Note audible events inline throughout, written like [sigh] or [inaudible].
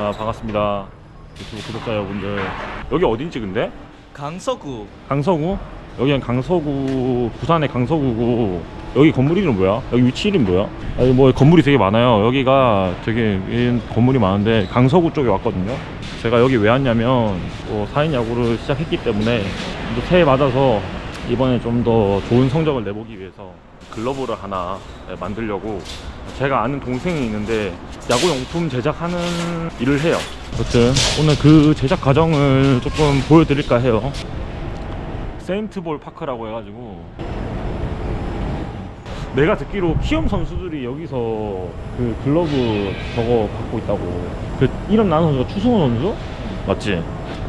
자 반갑습니다 유튜브 구독자 여러분들 여기 어딘지 근데? 강서구 강서구? 여기는 강서구 부산의 강서구고 여기 건물 이름 뭐야? 여기 위치 이름 뭐야? 아니 뭐 건물이 되게 많아요 여기가 되게 이 건물이 많은데 강서구 쪽에 왔거든요 제가 여기 왜 왔냐면 뭐 4인 야구를 시작했기 때문에 또 새해 맞아서 이번에 좀 더 좋은 성적을 내보기 위해서 글러브를 하나 네, 만들려고 제가 아는 동생이 있는데 야구용품 제작하는 일을 해요 여튼 오늘 그 제작 과정을 조금 보여드릴까 해요 세인트볼 파크라고 해가지고 내가 듣기로 키움 선수들이 여기서 그 글러브 저거 받고 있다고 그 이름 나는 선수가 추승호 선수? 맞지?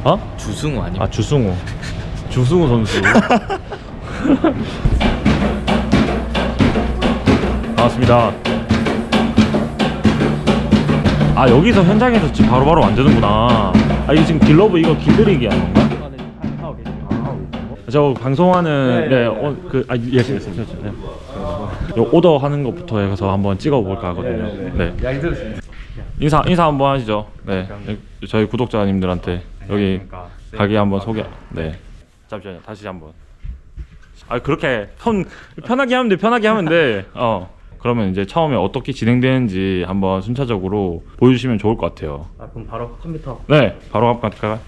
어? 주승우 아니면 아 주승우 [laughs] 주승우 선수 [laughs] 반갑습니다 아 여기서 현장에서 지금 바로바로 만드는구나 아 이게 지금 길러브 이거 길들이기 하는 건가? 저 방송하는 네, 어, 그, 아, 예, 예, 예, 예, 예. 요 오더 하는 것부터 해서 한번 찍어볼까 하거든요. 네. 양이 들었습니다. 인사 인사 한번 하시죠. 네. 저희 구독자님들한테 여기 가게 한번 소개. 네. 잠시만요. 다시 한번. 아 그렇게 편 편하게 하면 돼. 편하게 하면 돼. 어. 그러면 이제 처음에 어떻게 진행되는지 한번 순차적으로 보여주시면 좋을 것 같아요. 아 그럼 바로 컴퓨터 네. 바로 한번 갈까요?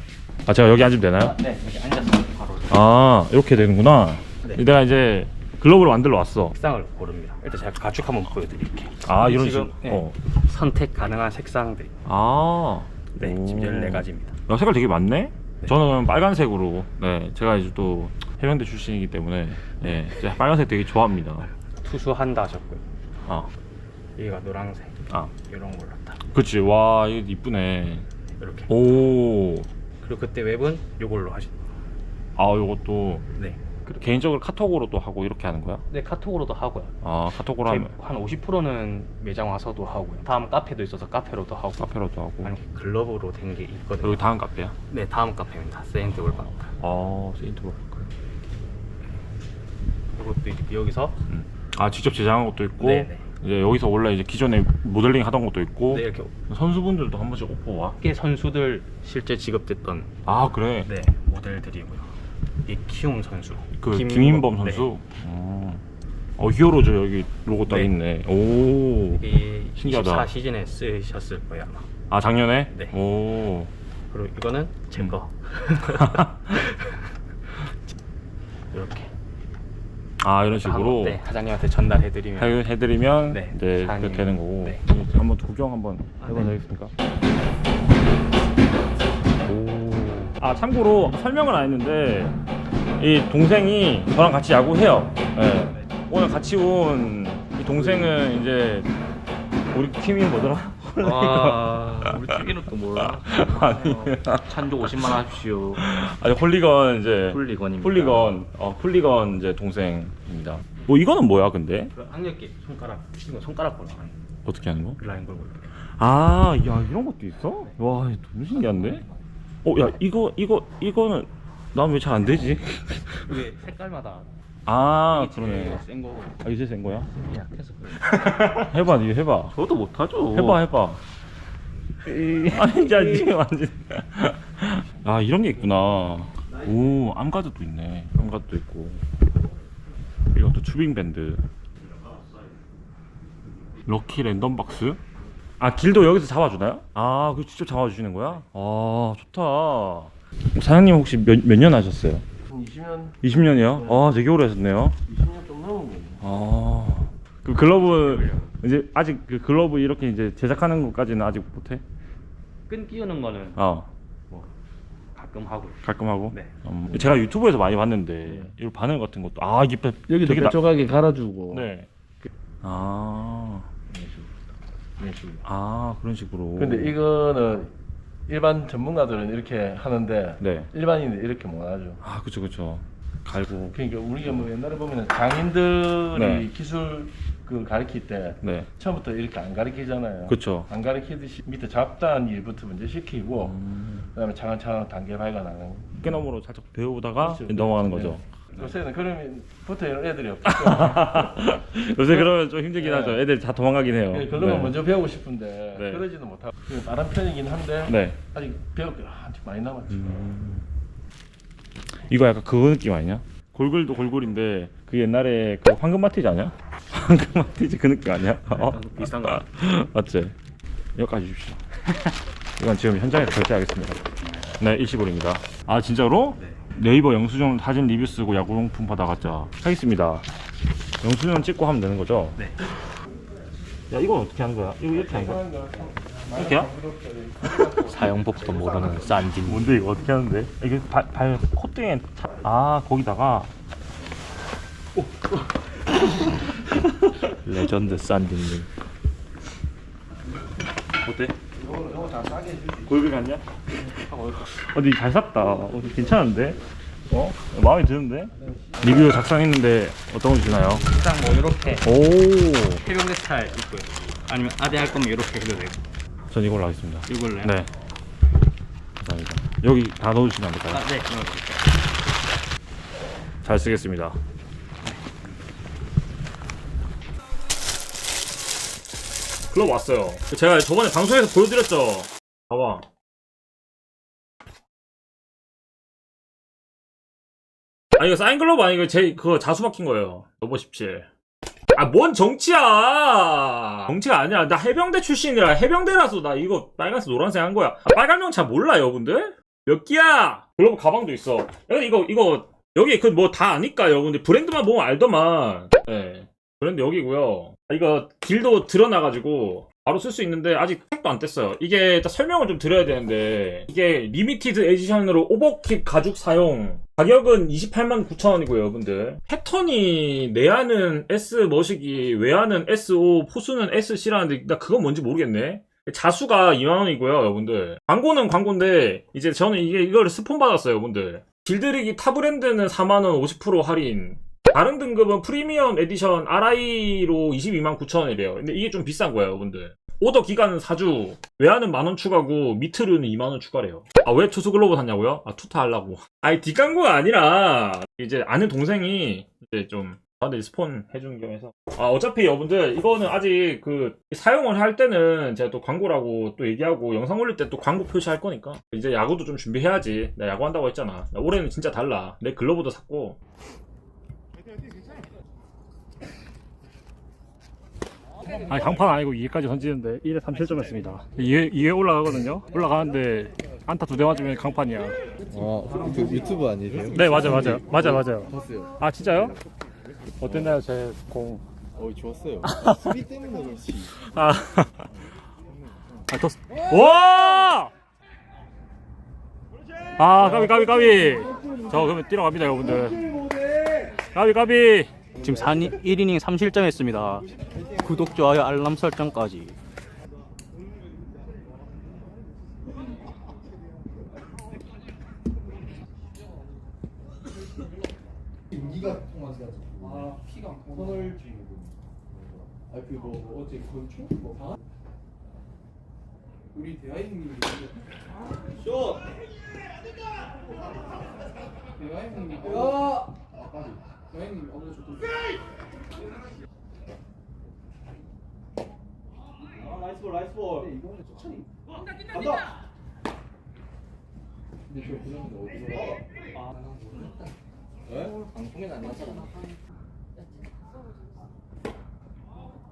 아 제가 여기 앉으면 되나요? 네 여기 앉아서 바로 아 이렇게 되는구나. 네. 내가 이제 글로벌 만들러 왔어. 색상을 고릅니다 일단 제가 가축 한번 보여드릴게요 아 이런 지금, 식으로. 네. 어. 선택 가능한 색상들 아. 네 오. 지금 14가지입니다 야, 색깔 되게 많네. 저는 빨간색으로. 네, 제가 이제 또 해병대 출신이기 때문에 네, 제가 빨간색 되게 좋아합니다. 투수한다 하셨고요 아, 여기가 노란색 아, 이런 걸로 다 그렇지. 와, 이거 이쁘네. 이렇게 오, 그리고 그때 웹은 요걸로 하신 아, 요것도 네. 그 개인적으로 카톡으로 또 하고 이렇게 하는 거야? 네 카톡으로도 하고요 아, 카톡으로 하면 한 50%는 매장 와서도 하고요 다음 카페도 있어서 카페로도 하고 카페로도 하고. 아니 글러브로 된 게 있거든요 여기 다음 카페야? 네 다음 카페입니다 세인트 올바크 아, 세인트. 그리고 또 이렇게 여기서 음. 아, 직접 제작한 것도 있고. 네네. 이제 여기서 원래 이제 기존에 모델링 하던 것도 있고. 네, 이렇게 선수분들도 한 번씩 오퍼 와. 꽤 선수들 실제 지급됐던 아, 그래. 네 모델들이고요. 이 키움 선수, 그 김인범 네. 선수. 어, 어 히어로즈 여기 로고 딱 네. 있네. 오. 이 신기하다. 24 시즌에 쓰셨을 거예요 아마. 아 작년에? 네. 오. 그리고 이거는 제 음. 거. [laughs] 이렇게 아 이런 식으로 네, 사장님한테 전달해드리면 해- 해드리면 네, 이제 사장님. 그렇게 되는 거고. 네. 한번 구경 한번 해봐도 네. 되겠습니까? 오. 아 참고로 설명을 안 했는데 이 동생이 저랑 같이 야구해요. 네. 오늘 같이 온 이 동생은 이제 우리 팀이 뭐더라? 아, [laughs] 우리 튀기는 거 몰라. 아니. 찬조 50만 하십시오. 아니 홀리건 이제 훌리건입니다. 홀리건 어 홀리건 이제 동생입니다. 뭐 이거는 뭐야 근데 그 악력기 손가락 이거 손가락 하는 어떻게 하는 거? 라인 걸고 이렇게. 아, 야 이런 것도 있어? 와, 너무 신기한데? 어, 야 이거 이거 이거는 난 왜 잘 안 되지? 이게 색깔마다 아, 그러네. 제일 센 거고 아, 이제 센 거야? 약해서 그래. [laughs] 해봐, 이거 해봐. 저도 못하죠. 해봐, 해봐. 아니, 야, 이게 완전. 아, 이런 게 있구나. 오, 암가드도 있네. 암가드도 있고. 이것도 추빙 밴드. 럭키 랜덤 박스? 아, 길도 여기서 잡아주나요? 아, 그 직접 잡아주시는 거야? 아, 좋다. 사장님 혹시 몇, 몇 년 하셨어요? 20년, 20년이요? 아, 되게 오래 하셨네요. 20년 좀 넘은 거예요. 아, 그 글러브 이제 아직 그 글러브 이렇게 이제 제작하는 것까지는 아직 못해? 끈 끼우는 거는 어, 뭐 가끔 하고 가끔 하고. 네. 음, 제가 유튜브에서 많이 봤는데 이 바늘 같은 것도 아 이게 배- 여기도 되게 나- 뾰족하게 갈아주고. 네. 아, 이런 식으로. 아 그런 식으로. 근데 이거는 일반 전문가들은 이렇게 하는데 네. 일반인은 이렇게 못 하죠. 아 그쵸 그쵸. 갈고. 그러니까 우리가 뭐 옛날에 보면 장인들이 네. 기술 그 가르칠 때 네. 처음부터 이렇게 안 가르치잖아요. 그쵸. 안 가르치듯이 밑에 잡다한 일부터 먼저 시키고 음, 그다음에 차근차근 단계 발견하는. 깨너머로 살짝 배워보다가 그렇죠. 넘어가는 네. 거죠. 요새는 그러면 붙어 있는 애들이 없죠. [laughs] 요새 그러면 좀 힘들긴 네. 하죠. 애들 다 도망가긴 해요. 예, 그러면 네. 먼저 배우고 싶은데 네. 그러지는 못하고 지금 빠른 편이긴 한데 네. 아직 배울 게 한참 많이 남았죠. 이거 약간 그거 느낌 아니냐? 골골도 골골인데 그 옛날에 그 황금 마티즈 아니야? [laughs] 황금 마티즈 그 느낌 아니야? 어? 비슷한 거. [laughs] 맞지? 여기까지 주십시오. 이건 지금 현장에서 결제하겠습니다. 네, 일시불입니다. 아 진짜로? 네. 이버 영수증 사진 리뷰 쓰고 야구용품 받아갔자 하겠습니다. 영수증 찍고 하면 되는 거죠? 네. 야 이건 어떻게 하는 거야? 이거 이렇게 하는 거야? 이렇게야? [laughs] 사용법도 모르는 싼진 뭔데 이거 어떻게 하는데? 이게 발, 발 콧등에 차... 아 거기다가 레전드 싼진님 어때? 골비 같냐? 어디 잘 샀다. 어, 괜찮은데? 어? 마음에 드는데? 리뷰 작성했는데 어떤 거 주나요? 일단 뭐 이렇게 오, 해병대 스타일 있고요. 아니면 아대 할 거면 이렇게 해도 되고. 전 이걸로 하겠습니다. 이걸로요? 네. 감사합니다. 여기 다 넣어주시면 안 될까요? 아, 네. 이렇게. 잘 쓰겠습니다. 글러브 왔어요. 제가 저번에 방송에서 보여드렸죠. 봐봐. 아 이거 사인 글러브 아니고 제 그거 자수 박힌 거예요. 넘버 17. 아 뭔 정치야? 정치가 아니야. 나 해병대 출신이라 해병대라서 나 이거 빨간색 노란색 한 거야. 아, 빨간 명차 몰라 여러분들? 몇 기야? 글러브 가방도 있어. 이거 이거 여기 그 뭐 다 아니까 여러분들 브랜드만 보면 알더만. 예. 브랜드 여기고요. 아, 이거 길도 드러나가지고 바로 쓸 수 있는데 아직 택도 안 뗐어요. 이게 일단 설명을 좀 드려야 되는데 이게 리미티드 에디션으로 오버킥 가죽 사용 가격은 28만 9천 원이고요, 여러분들. 패턴이 내야는 S 머시기, 외야는 SO, 포수는 SC라는데 나 그건 뭔지 모르겠네. 자수가 2만 원이고요, 여러분들. 광고는 광고인데 이제 저는 이게 이거를 스폰 받았어요, 여러분들. 길들이기 타 브랜드는 4만 원 50% 할인. 다른 등급은 프리미엄 에디션 RI로 22만 9천 원이래요. 근데 이게 좀 비싼 거예요, 여러분들. 오더 기간은 4주, 외화는 만원 추가고, 미트르는 2만원 추가래요. 아, 왜 투수 글로브 샀냐고요? 아, 투타 하려고. [laughs] 아니, 뒷광고가 아니라, 이제 아는 동생이, 이제 좀, 저한테 스폰 해준 겸해서. 아, 어차피 여러분들, 이거는 아직 그, 사용을 할 때는 제가 또 광고라고 또 얘기하고, 영상 올릴 때 또 광고 표시할 거니까. 이제 야구도 좀 준비해야지. 나 야구한다고 했잖아. 나 올해는 진짜 달라. 내 글러브도 샀고, 아니 강판 아니고 2회까지 던지는데 1회 3실점 했습니다 2회, 2회 올라가거든요 올라가는데 안타 두 대 맞으면 강판이야 어, 그 유튜브 아니세요? 네 맞아요 맞아요 맞아요 맞아요 봤어요. 아 진짜요? 어땠나요 제공 어, 좋았어요. [laughs] 수비 때문에 그렇지. 아, 아 더... 와! 아 까비 까비 까비 저 그러면 뛰러 갑니다 여러분들 까비 까비 지금 4, 1이닝 3실점 했습니다 구독, 좋아요, 알람 설정까지 아, 그뭐 어제 건축? 뭐? 우리 대하이님이 슛! 대하이님이 야! 대하이님이 어제 슛 아, 나이스 볼, 나이스 볼. 이거 근데 천천히. 간다. 근데 저 그런데 어디서 가? 아, 네? 방송에는 안 나잖아.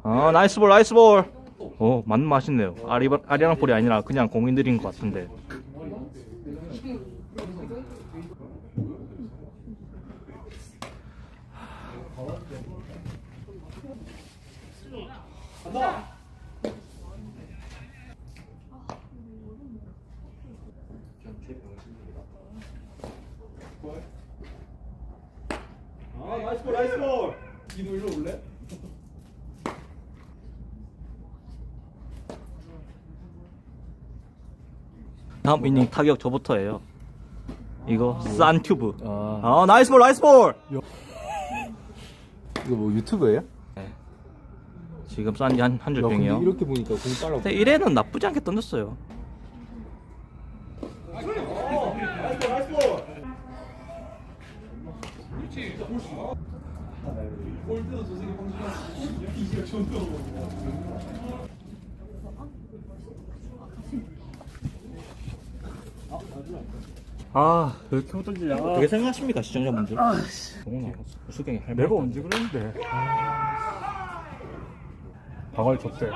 아 나이스 볼 나이스 볼 어, 맞는 맛있네요 아리, 아리랑 볼이 아니라 그냥 공인 들인 것 같은데 아, 나이스 볼, 나이스 볼. 이도 일로 올래? 다음 이닝 타격 저부터예요 이거 싼 튜브 아 나이스 볼 나이스 볼 이거 뭐 유튜브예요? 지금 싼지 한 한줄 야, 근데 병이요 이렇게 보니까 공 빨라. 근데 1회는 나쁘지 않게 던졌어요 아, 왜 이렇게 못던지냐. 어떻게 생각하십니까 시청자분들? 동훈아 수경이 할 내가 말도 언제 그랬는데. 방을 줬대.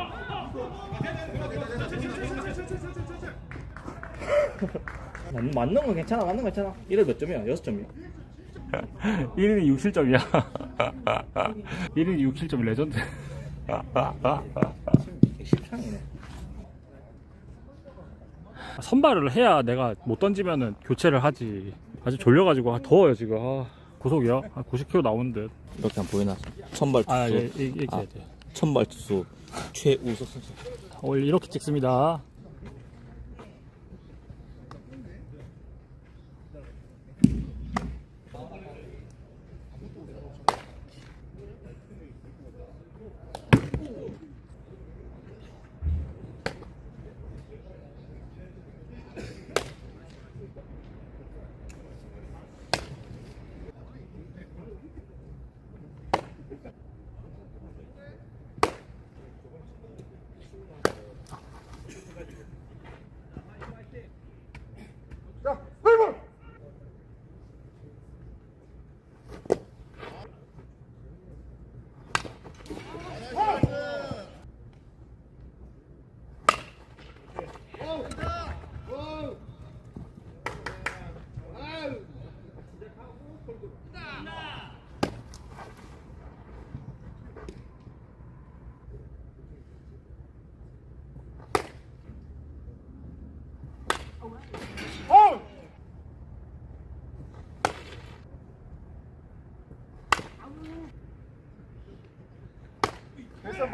맞, 맞는 거 괜찮아 맞는 거 괜찮아 이래 몇 점이야? 여섯 점이야 1인이 67점이야. 1인이 67점 레전드. 10창이네 선발을 해야 내가 못 던지면은 교체를 하지. 아주 졸려가지고 아, 더워요 지금. 아, 고속이요? 아, 90km 나오는데. 이렇게 한번 보여놨어 선발 아, 예, 이- 이렇게 아, 해야 돼. 선발 투수 최우석 선수 오늘 이렇게 찍습니다.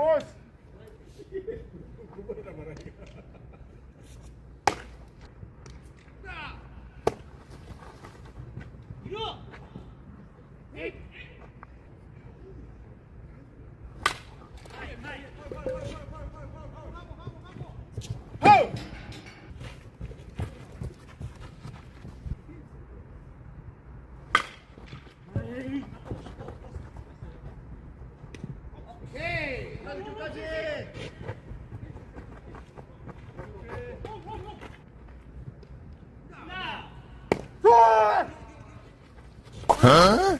horse. 嗯、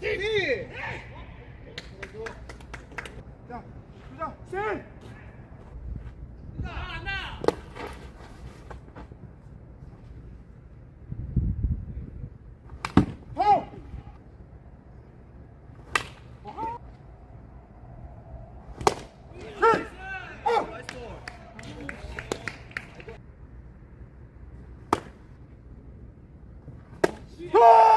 띠! 자, 주자, 셋! Oh!